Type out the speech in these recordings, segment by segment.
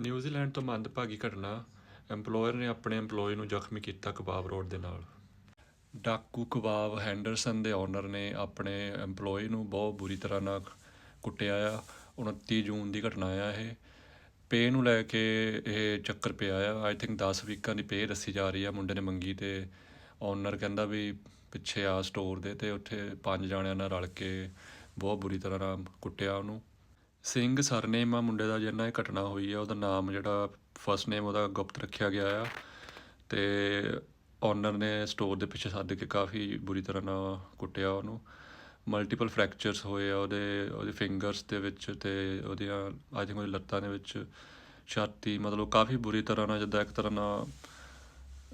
New Zealand ਤੋਂ ਮੰਦਭਾਗੀ ਘਟਨਾ EMPLOYER ਨੇ ਆਪਣੇ EMPLOYEE ਨੂੰ ਜ਼ਖਮੀ ਕੀਤਾ ਕਬਾਬ ਰੋਡ ਦੇ ਨਾਲ। ਡਾਕੂ ਕਬਾਬ ਹੈਂਡਰਸਨ ਦੇ ਓਨਰ ਨੇ ਆਪਣੇ EMPLOYEE ਨੂੰ ਬਹੁਤ ਬੁਰੀ ਤਰ੍ਹਾਂ ਨਾਲ ਕੁੱਟਿਆ ਆ। 29 ਜੂਨ ਦੀ ਘਟਨਾ ਆ ਇਹ। ਪੇ ਨੂੰ ਲੈ ਕੇ ਇਹ ਚੱਕਰ ਪਿਆ ਆ। ਆਈ ਥਿੰਕ 10 ਵੀਕਾਂ ਦੀ ਪੇ ਦੱਸੀ ਜਾ ਰਹੀ ਆ। ਮੁੰਡੇ ਨੇ ਮੰਗੀ ਤੇ ਓਨਰ ਕਹਿੰਦਾ ਵੀ ਪਿੱਛੇ ਆ ਸਟੋਰ ਦੇ ਤੇ ਉੱਥੇ ਪੰਜ ਜਾਣਿਆਂ ਨਾਲ ਰਲ ਕੇ ਬਹੁਤ ਬੁਰੀ ਤਰ੍ਹਾਂ ਨਾਲ ਕੁੱਟਿਆ ਉਹਨੂੰ। ਸਿੰਘ ਸਰਨੇਮ ਆ ਮੁੰਡੇ ਦਾ, ਜਿਹਨਾਂ ਇਹ ਘਟਨਾ ਹੋਈ ਆ, ਉਹਦਾ ਨਾਮ ਜਿਹੜਾ ਫਸਟ ਨੇਮ ਉਹਦਾ ਗੁਪਤ ਰੱਖਿਆ ਗਿਆ ਆ। ਤੇ ਓਨਰ ਨੇ ਸਟੋਰ ਦੇ ਪਿੱਛੇ ਸੱਦ ਕੇ ਕਾਫੀ ਬੁਰੀ ਤਰ੍ਹਾਂ ਨਾਲ ਕੁੱਟਿਆ ਉਹਨੂੰ। ਮਲਟੀਪਲ ਫ੍ਰੈਕਚਰਸ ਹੋਏ ਆ ਉਹਦੇ ਉਹਦੇ ਫਿੰਗਰਸ ਦੇ ਵਿੱਚ ਤੇ ਉਹਦੀਆਂ ਆਈ ਥਿੰਕ ਉਹਦੀ ਲੱਤਾਂ ਦੇ ਵਿੱਚ ਛਾਤੀ, ਮਤਲਬ ਕਾਫੀ ਬੁਰੀ ਤਰ੍ਹਾਂ ਨਾਲ, ਜਿੱਦਾਂ ਇੱਕ ਤਰ੍ਹਾਂ ਨਾਲ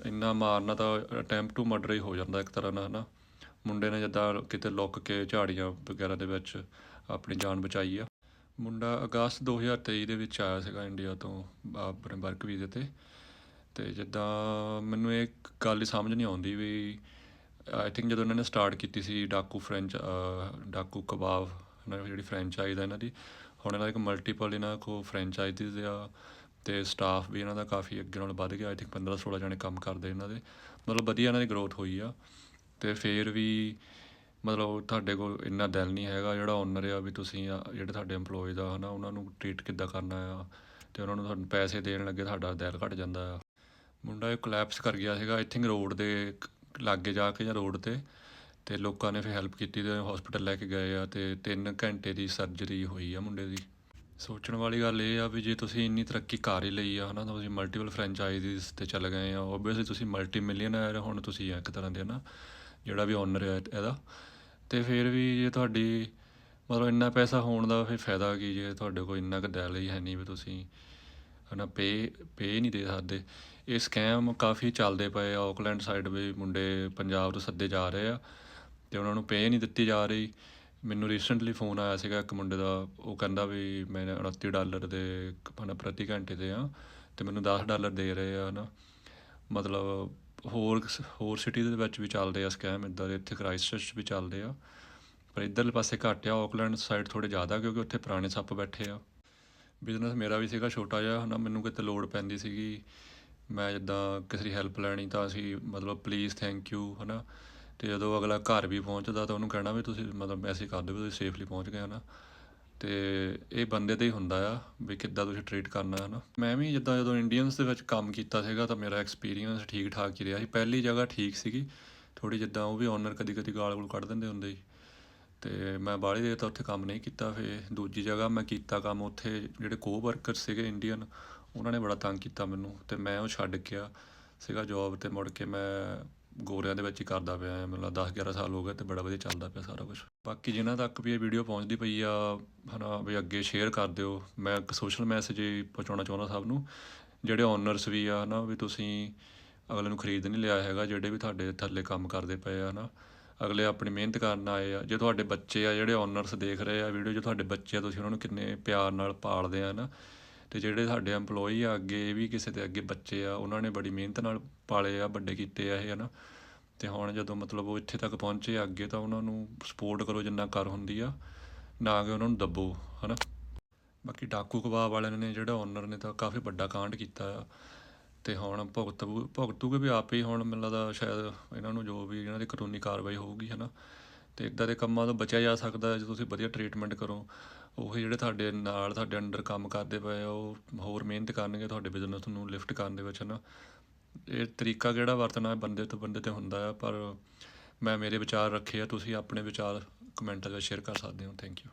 ਇੰਨਾ ਮਾਰਨਾ ਤਾਂ ਅਟੈਂਪਟ ਟੂ ਮਰਡਰ ਹੀ ਹੋ ਜਾਂਦਾ ਇੱਕ ਤਰ੍ਹਾਂ ਨਾਲ, ਹਨਾ। ਮੁੰਡੇ ਨੇ ਜਿੱਦਾਂ ਕਿਤੇ ਲੁੱਕ ਕੇ ਝਾੜੀਆਂ ਵਗੈਰਾ ਦੇ ਵਿੱਚ ਆਪਣੀ ਜਾਨ ਬਚਾਈ ਆ। ਮੁੰਡਾ ਅਗਸਤ 2023 ਦੇ ਵਿੱਚ ਆਇਆ ਸੀਗਾ ਇੰਡੀਆ ਤੋਂ, ਆਪਣੇ ਵਰਕ ਵੀਜ਼ੇ ਤੇ। ਤੇ ਜਿੱਦਾਂ ਮੈਨੂੰ ਇਹ ਗੱਲ ਸਮਝ ਨਹੀਂ ਆਉਂਦੀ ਵੀ ਆਈ ਥਿੰਕ ਜਦੋਂ ਇਹਨਾਂ ਨੇ ਸਟਾਰਟ ਕੀਤੀ ਸੀ ਡਾਕੂ ਫ੍ਰੈਂਚ ਡਾਕੂ ਕਬਾਬ, ਇਹਨਾਂ ਜਿਹੜੀ ਫਰੈਂਚਾਈਜ਼ ਆ ਇਹਨਾਂ ਦੀ, ਹੁਣ ਇਹਨਾਂ ਦਾ ਇੱਕ ਮਲਟੀਪਲ ਇਹਨਾਂ ਕੋ ਫਰੈਂਚਾਈਜ਼ਸ ਆ ਤੇ ਸਟਾਫ ਵੀ ਇਹਨਾਂ ਦਾ ਕਾਫੀ ਅੱਗੇ ਨਾਲ ਵੱਧ ਗਿਆ। ਆਈ ਥਿੰਕ 15 16 ਜਣੇ ਕੰਮ ਕਰਦੇ ਇਹਨਾਂ ਦੇ। ਮਤਲਬ ਵਧੀਆ ਇਹਨਾਂ ਦੀ ਗਰੋਥ ਹੋਈ ਆ। ਤੇ ਫੇਰ ਵੀ ਮਤਲਬ ਤੁਹਾਡੇ ਕੋਲ ਇੰਨਾ ਦਿਲ ਨਹੀਂ ਹੈਗਾ ਜਿਹੜਾ ਓਨਰ ਆ ਵੀ ਤੁਸੀਂ ਜਿਹੜੇ ਤੁਹਾਡੇ EMPLOYEES ਆ ਨਾ ਉਹਨਾਂ ਨੂੰ ਟ੍ਰੀਟ ਕਿੱਦਾਂ ਕਰਨਾ ਆ ਅਤੇ ਉਹਨਾਂ ਨੂੰ ਤੁਹਾਨੂੰ ਪੈਸੇ ਦੇਣ ਲੱਗੇ ਤੁਹਾਡਾ ਦਿਲ ਘਟ ਜਾਂਦਾ ਆ। ਮੁੰਡਾ ਇਹ ਕੋਲੈਪਸ ਕਰ ਗਿਆ ਸੀਗਾ ਆਈ ਥਿੰਕ ਰੋਡ ਦੇ ਲਾਗੇ ਜਾ ਕੇ ਜਾਂ ਰੋਡ ਤੇ ਤੇ ਲੋਕਾਂ ਨੇ ਫਿਰ ਹੈਲਪ ਕੀਤੀ ਤੇ ਹਸਪੀਟਲ ਲੈ ਕੇ ਗਏ ਆ ਤੇ 3 ਘੰਟੇ ਦੀ ਸਰਜਰੀ ਹੋਈ ਆ ਮੁੰਡੇ ਦੀ। ਸੋਚਣ ਵਾਲੀ ਗੱਲ ਇਹ ਆ ਵੀ ਜੇ ਤੁਸੀਂ ਇੰਨੀ ਤਰੱਕੀ ਕਰ ਹੀ ਲਈ ਆ, ਹਨਾ, ਤਾਂ ਤੁਸੀਂ ਮਲਟੀਪਲ ਫਰੈਂਚਾਈਜ਼ਸ ਤੇ ਚੱਲ ਗਏ ਆ। ਓਬਵੀਅਸਲੀ ਤੁਸੀਂ ਮਲਟੀ ਮਿਲੀਅਨਰ ਹੁਣ ਤੁਸੀਂ ਆ ਇੱਕ ਤਰ੍ਹਾਂ ਦੇ ਨਾ ਜਿਹੜਾ ਵੀ ਓਨਰ ਹੈ ਇਹਦਾ। ਤੇ ਫਿਰ ਵੀ ਜੇ ਤੁਹਾਡੀ ਮਤਲਬ ਇੰਨਾ ਪੈਸਾ ਹੋਣ ਦਾ ਫਿਰ ਫਾਇਦਾ ਕੀ, ਜੇ ਤੁਹਾਡੇ ਕੋਲ ਇੰਨਾ ਕੁ ਦਿਲ ਹੀ ਹੈ ਨਹੀਂ ਵੀ ਤੁਸੀਂ ਹਨਾ ਪੇ ਪੇ ਨਹੀਂ ਦੇ ਸਕਦੇ। ਇਹ ਸਕੈਮ ਕਾਫੀ ਚੱਲਦੇ ਪਏ ਆ। ਆਕਲੈਂਡ ਸਾਈਡ ਵੀ ਮੁੰਡੇ ਪੰਜਾਬ ਤੋਂ ਸੱਦੇ ਜਾ ਰਹੇ ਆ ਤੇ ਉਹਨਾਂ ਨੂੰ ਪੇ ਨਹੀਂ ਦਿੱਤੀ ਜਾ ਰਹੀ। ਮੈਨੂੰ ਰੀਸੈਂਟਲੀ ਫੋਨ ਆਇਆ ਸੀਗਾ ਇੱਕ ਮੁੰਡੇ ਦਾ, ਉਹ ਕਹਿੰਦਾ ਵੀ ਮੈਂ 29 ਡਾਲਰ ਦੇ ਹਨਾ ਪ੍ਰਤੀ ਘੰਟੇ ਦੇ ਆ ਤੇ ਮੈਨੂੰ 10 ਡਾਲਰ ਦੇ ਰਹੇ ਆ ਹਨਾ। ਮਤਲਬ ਹੋਰ ਹੋਰ ਸਿਟੀ ਦੇ ਵਿੱਚ ਵੀ ਚੱਲਦੇ ਆ ਸਕੈਮ ਇੱਦਾਂ ਦੇ, ਇੱਥੇ ਕ੍ਰਾਈਸਟਚਰਚ ਵੀ ਚੱਲਦੇ ਆ। ਪਰ ਇੱਧਰਲੇ ਪਾਸੇ ਘੱਟ ਆ ਆਕਲੈਂਡ ਸਾਈਡ ਥੋੜੇ ਜ਼ਿਆਦਾ ਕਿਉਂਕਿ ਉੱਥੇ ਪੁਰਾਣੇ ਸੱਪ ਬੈਠੇ ਆ। ਬਿਜ਼ਨਸ ਮੇਰਾ ਵੀ ਸੀਗਾ ਛੋਟਾ ਜਿਹਾ, ਹਨਾ ਮੈਨੂੰ ਕਿਤੇ ਲੋੜ ਪੈਂਦੀ ਸੀਗੀ। ਮੈਂ ਜਿੱਦਾਂ ਕਿਸੇ ਦੀ ਹੈਲਪ ਲੈਣੀ ਤਾਂ ਅਸੀਂ ਮਤਲਬ ਪਲੀਜ਼ ਥੈਂਕ ਯੂ ਹਨਾ। ਤੇ ਜਦੋਂ ਅਗਲਾ ਘਰ ਵੀ ਪਹੁੰਚਦਾ ਤਾਂ ਉਹਨੂੰ ਕਹਿਣਾ ਵੀ ਤੁਸੀਂ ਮਤਲਬ ਮੈਸੇਜ ਕਰ ਦਿਓ ਵੀ ਤੁਸੀਂ ਸੇਫਲੀ ਪਹੁੰਚ ਗਏ, ਹਨਾ। ਤੇ ਇਹ ਬੰਦੇ ਤੇ ਹੀ ਹੁੰਦਾ ਆ ਵੀ ਕਿੱਦਾਂ ਤੁਸੀਂ ਟਰੀਟ ਕਰਨਾ ਹੈ ਨਾ ਮੈਂ ਵੀ ਜਿੱਦਾਂ ਜਦੋਂ ਇੰਡੀਅਨਸ ਦੇ ਵਿੱਚ ਕੰਮ ਕੀਤਾ ਸੀਗਾ ਤਾਂ ਮੇਰਾ ਐਕਸਪੀਰੀਅੰਸ ਠੀਕ ਠਾਕ ਹੀ ਰਿਹਾ ਸੀ। ਪਹਿਲੀ ਜਗ੍ਹਾ ਠੀਕ ਸੀਗੀ। ਥੋੜੀ ਜਿੱਦਾਂ ਉਹ ਵੀ ਓਨਰ ਕਦੀ ਕਦੀ ਗਾਲ ਗੂਲ ਕੱਢ ਦਿੰਦੇ ਹੁੰਦੇ ਸੀ। ਤੇ ਮੈਂ ਬਾਹਲੀ ਦੇਰ ਤਾਂ ਉੱਥੇ ਕੰਮ ਨਹੀਂ ਕੀਤਾ। ਫਿਰ ਦੂਜੀ ਜਗ੍ਹਾ ਮੈਂ ਕੀਤਾ ਕੰਮ ਉੱਥੇ ਜਿਹੜੇ ਕੋ ਵਰਕਰ ਸੀਗੇ ਇੰਡੀਅਨ ਉਹਨਾਂ ਨੇ ਬੜਾ ਤੰਗ ਕੀਤਾ ਮੈਨੂੰ। ਤੇ ਮੈਂ ਉਹ ਛੱਡ ਗਿਆ ਸੀਗਾ ਜੌਬ ਤੇ ਮੁੜ ਕੇ ਮੈਂ ਗੋਰਿਆਂ ਦੇ ਵਿੱਚ ਹੀ ਕਰਦਾ ਪਿਆ ਹਾਂ। ਮੈਨੂੰ 10 11 ਸਾਲ ਹੋ ਗਏ ਤੇ ਬੜਾ ਵਧੀਆ ਚੱਲਦਾ ਪਿਆ ਸਾਰਾ ਕੁਝ ਬਾਕੀ ਜਿਨ੍ਹਾਂ ਤੱਕ ਵੀ ਇਹ ਵੀਡੀਓ ਪਹੁੰਚਦੀ ਪਈ ਆ, ਹਨਾ ਵੀ ਅੱਗੇ ਸ਼ੇਅਰ ਕਰ ਦਿਓ। ਮੈਂ ਇੱਕ ਸੋਸ਼ਲ ਮੈਸੇਜ ਹੀ ਪਹੁੰਚਾਉਣਾ ਚਾਹੁੰਦਾ ਸਭ ਨੂੰ। ਜਿਹੜੇ ਓਨਰਸ ਵੀ ਆ, ਹਨਾ ਵੀ ਤੁਸੀਂ ਅਗਲੇ ਨੂੰ ਖਰੀਦ ਨਹੀਂ ਲਿਆ ਹੈਗਾ, ਜਿਹੜੇ ਵੀ ਤੁਹਾਡੇ ਥੱਲੇ ਕੰਮ ਕਰਦੇ ਪਏ ਆ, ਹਨਾ। ਅਗਲੇ ਆਪਣੀ ਮਿਹਨਤ ਕਰਨ ਆਏ ਆ, ਜੇ ਤੁਹਾਡੇ ਬੱਚੇ ਆ ਜਿਹੜੇ ਓਨਰਸ ਦੇਖ ਰਹੇ ਆ ਵੀਡੀਓ ਜੇ ਤੁਹਾਡੇ ਬੱਚੇ ਆ, ਤੁਸੀਂ ਉਹਨਾਂ ਨੂੰ ਕਿੰਨੇ ਪਿਆਰ ਨਾਲ ਪਾਲਦੇ ਆ ਨਾ ਅਤੇ ਜਿਹੜੇ ਸਾਡੇ EMPLOYEE ਆ, ਅੱਗੇ ਇਹ ਵੀ ਕਿਸੇ ਦੇ ਅੱਗੇ ਬੱਚੇ ਆ, ਉਹਨਾਂ ਨੇ ਬੜੀ ਮਿਹਨਤ ਨਾਲ ਪਾਲੇ ਆ, ਵੱਡੇ ਕੀਤੇ ਆ ਇਹ, ਹਨਾ। ਤੇ ਹੁਣ ਜਦੋਂ ਮਤਲਬ ਉਹ ਇੱਥੇ ਤੱਕ ਪਹੁੰਚੇ ਆ ਅੱਗੇ, ਤਾਂ ਉਹਨਾਂ ਨੂੰ ਸਪੋਰਟ ਕਰੋ ਜਿੰਨਾ ਕਰ ਹੁੰਦੀ ਆ, ਨਾ ਕਿ ਉਹਨਾਂ ਨੂੰ ਦੱਬੋ, ਹਨਾ। ਬਾਕੀ ਡਾਕੂ ਕਬਾਬ ਵਾਲਿਆਂ ਨੇ ਜਿਹੜਾ ਓਨਰ ਨੇ ਤਾਂ ਕਾਫੀ ਵੱਡਾ ਕਾਂਡ ਕੀਤਾ ਆ। ਤੇ ਹੁਣ ਭੁਗਤ ਭੁਗਤੂਗੇ ਵੀ ਆਪੇ ਹੀ ਹੁਣ ਮੈਨੂੰ ਲੱਗਦਾ ਸ਼ਾਇਦ ਇਹਨਾਂ ਨੂੰ ਜੋ ਵੀ ਇਹਨਾਂ ਦੀ ਕਾਨੂੰਨੀ ਕਾਰਵਾਈ ਹੋਊਗੀ, ਹਨਾ। ਤੇ ਇਦਾਂ ਦੇ ਕੰਮਾਂ ਤੋਂ ਬਚਿਆ ਜਾ ਸਕਦਾ ਜੇ ਤੁਸੀਂ ਵਧੀਆ ਟਰੀਟਮੈਂਟ ਕਰੋ। ਉਹ ਜਿਹੜੇ ਤੁਹਾਡੇ ਨਾਲ ਤੁਹਾਡੇ ਅੰਡਰ ਕੰਮ ਕਰਦੇ ਪਏ ਆ, ਉਹ ਹੋਰ ਮਿਹਨਤ ਕਰਨਗੇ, ਤੁਹਾਡੇ ਬਿਜ਼ਨਸ ਨੂੰ ਲਿਫਟ ਕਰਨ ਦੇ ਵਿੱਚ ਨਾ ਇਹ ਤਰੀਕਾ ਕਿਹੜਾ ਵਰਤਣਾ ਬੰਦੇ ਤੋਂ ਬੰਦੇ ਤੇ ਹੁੰਦਾ ਆ, ਪਰ ਮੈਂ ਮੇਰੇ ਵਿਚਾਰ ਰੱਖੇ ਆ, ਤੁਸੀਂ ਆਪਣੇ ਵਿਚਾਰ ਕਮੈਂਟਾਂ ਵਿੱਚ ਸ਼ੇਅਰ ਕਰ ਸਕਦੇ ਹੋ। Thank you